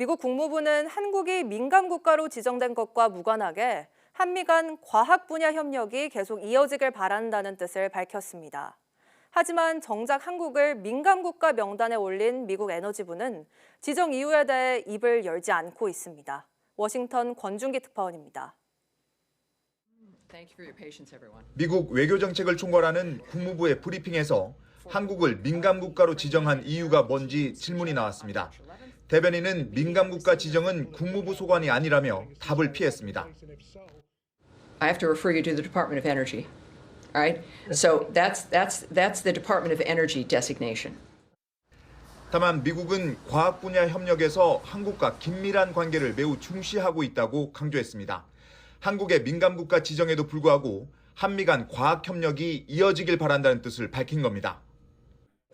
미국 국무부는 한국이 민감 국가로 지정된 것과 무관하게 한미 간 과학 분야 협력이 계속 이어지길 바란다는 뜻을 밝혔습니다. 하지만 정작 한국을 민감 국가 명단에 올린 미국 에너지부는 지정 이유에 대해 입을 열지 않고 있습니다. 워싱턴 권준기 특파원입니다. Thank you for your patience, everyone. 미국 외교 정책을 총괄하는 국무부의 브리핑에서 한국을 민감 국가로 지정한 이유가 뭔지 질문이 나왔습니다. 대변인은 민감 국가 지정은 국무부 소관이 아니라며 답을 피했습니다. I have to refer you to the Department of Energy. All right? So that's, that's, that's the Department of Energy designation. 다만 미국은 과학 분야 협력에서 한국과 긴밀한 관계를 매우 중시하고 있다고 강조했습니다. 한국의 민감 국가 지정에도 불구하고 한미 간 과학 협력이 이어지길 바란다는 뜻을 밝힌 겁니다.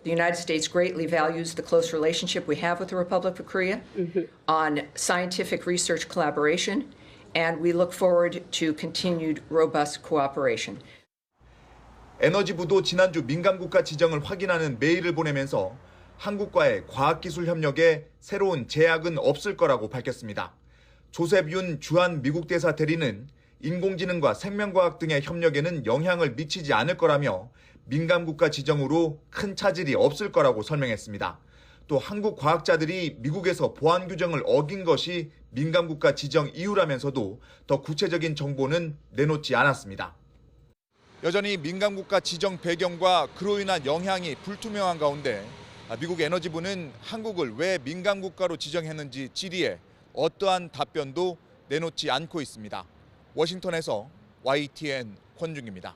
The United States greatly values the close relationship we have with the Republic of Korea on scientific research collaboration, and we look forward to continued robust cooperation. 에너지부도 지난주 민감국가 지정을 확인하는 메일을 보내면서 한국과의 과학기술 협력에 새로운 제약은 없을 거라고 밝혔습니다. 조셉 윤 주한 미국 대사 대리는 인공지능과 생명과학 등의 협력에는 영향을 미치지 않을 거라며 민감국가 지정으로 큰 차질이 없을 거라고 설명했습니다. 또 한국 과학자들이 미국에서 보안 규정을 어긴 것이 민감국가 지정 이유라면서도 더 구체적인 정보는 내놓지 않았습니다. 여전히 민감국가 지정 배경과 그로 인한 영향이 불투명한 가운데 미국 에너지부는 한국을 왜 민감국가로 지정했는지 질의에 어떠한 답변도 내놓지 않고 있습니다. 워싱턴에서 YTN 권중입니다.